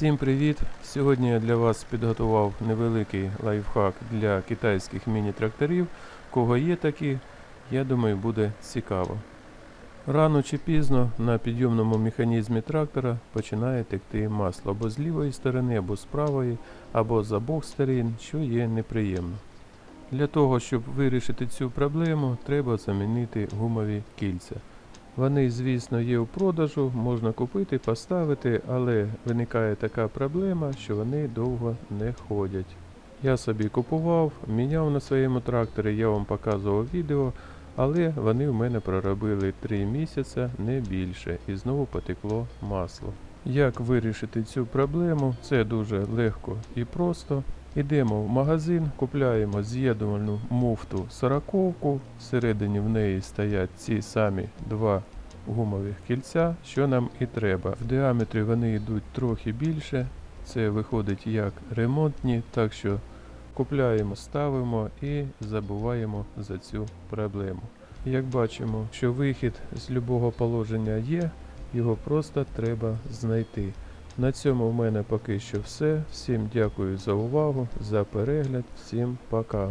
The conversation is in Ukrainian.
Всім привіт! Сьогодні я для вас підготував невеликий лайфхак для китайських міні-тракторів. Кого є такі, я думаю, буде цікаво. Рано чи пізно на підйомному механізмі трактора починає текти масло або з лівої сторони, або з правої, або з обох сторін, що є неприємно. Для того, щоб вирішити цю проблему, треба замінити гумові кільця. Вони, звісно, є у продажу, можна купити, поставити, але виникає така проблема, що вони довго не ходять. Я собі купував, міняв на своєму тракторі, я вам показував відео, але вони в мене проробили 3 місяці, не більше, і знову потекло масло. Як вирішити цю проблему? Це дуже легко і просто. Йдемо в магазин, купляємо з'єднувальну муфту сороковку. Всередині в неї стоять ці самі два гумових кільця, що нам і треба. В діаметрі вони йдуть трохи більше. Це виходить як ремонтні, так що купляємо, ставимо і забуваємо за цю проблему. Як бачимо, що вихід з любого положення є, його просто треба знайти. На цьому в мене поки що все. Всім дякую за увагу, за перегляд, всім пока.